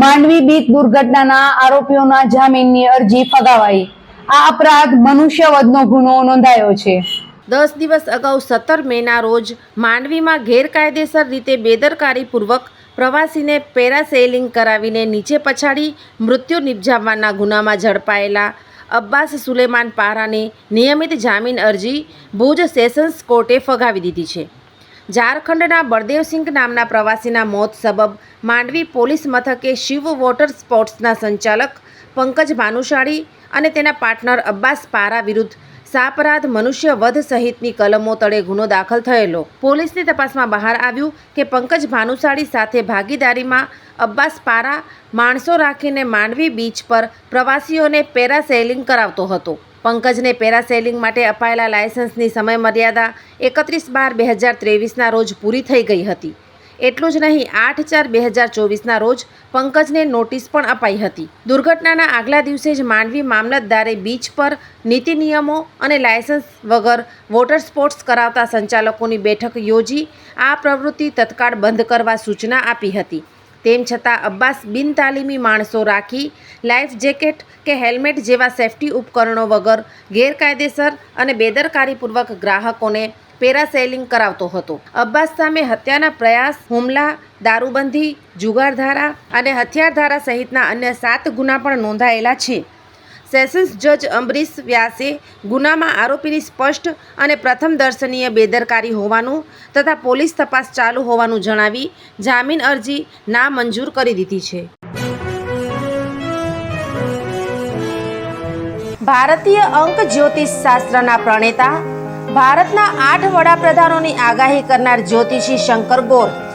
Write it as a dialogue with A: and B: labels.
A: Mandvi beach દુર્ઘટનાના આરોપીઓના જામીનની અરજી ફગાવાઈ. આ અપરાધ મનુષ્યવધનો ગુનો નોંધાયો છે.
B: દસ દિવસ અગાઉ સત્તર મેના રોજ માંડવીમાં ગેરકાયદેસર રીતે બેદરકારીપૂર્વક પ્રવાસીને પેરાસેલિંગ કરાવીને નીચે પછાડી મૃત્યુ નિપજાવવાના ગુનામાં ઝડપાયેલા અબ્બાસ સુલેમાન પારાની નિયમિત જામીન અરજી ભુજ સેશન્સ કોર્ટે ફગાવી દીધી છે. ઝારખંડના બળદેવસિંહ નામના પ્રવાસીના મોત સબબ માંડવી પોલીસ મથકે શિવ વોટર સ્પોર્ટ્સના સંચાલક પંકજ ભાનુશાળી અને તેના પાર્ટનર અબ્બાસ પારા વિરુદ્ધ સાપરાધ મનુષ્ય વધ સહિતની કલમો તળે ગુનો દાખલ થયેલો. પોલીસની તપાસમાં બહાર આવ્યું કે પંકજ ભાનુશાળી સાથે ભાગીદારીમાં અબ્બાસ પારા માણસો રાખીને માંડવી બીચ પર પ્રવાસીઓને પેરાસેલિંગ કરાવતો હતો. પંકજને પેરાસેલિંગ માટે અપાયેલા લાયસન્સની સમયમર્યાદા એકત્રીસ બાર બે હજાર ત્રેવીસના રોજ પૂરી થઈ ગઈ હતી. એટલું જ નહીં, આઠ ચાર બે હજાર ચોવીસના રોજ પંકજને નોટિસ પણ અપાઈ હતી. દુર્ઘટનાના આગલા દિવસે જ માંડવી મામલતદારે બીચ પર નીતિ નિયમો અને લાયસન્સ વગર વોટર સ્પોર્ટ્સ કરાવતા સંચાલકોની બેઠક યોજી આ પ્રવૃત્તિ તત્કાળ બંધ કરવા સૂચના આપી હતી. તેમ છતાં અબ્બાસ બિનતાલીમી માણસો રાખી, લાઈફ જેકેટ કે હેલ્મેટ જેવા સેફટી ઉપકરણો વગર ગેરકાયદેસર અને બેદરકારીપૂર્વક ગ્રાહકોને પેરાસેલિંગ કરાવતો હતો. અબ્બાસ સામે હત્યાના પ્રયાસ, હુમલા, દારૂબંધી, જુગારધારા અને હથિયારધારા સહિતના અન્ય સાત ગુના પણ નોંધાયેલા છે. સેશન્સ જજ અંબરીશ વ્યાસે ગુનામાં આરોપીની સ્પષ્ટ અને પ્રથમ દર્શનીય બેદરકારી હોવાનું તથા પોલીસ તપાસ ચાલુ હોવાનું જણાવી જામીન અરજી નામંજૂર કરી દીધી છે. ભારતીય અંક જ્યોતિષ શાસ્ત્રના પ્રણેતા, ભારતના આઠ વડાપ્રધાનોની આગાહી કરનાર જ્યોતિષી શંકર ગોર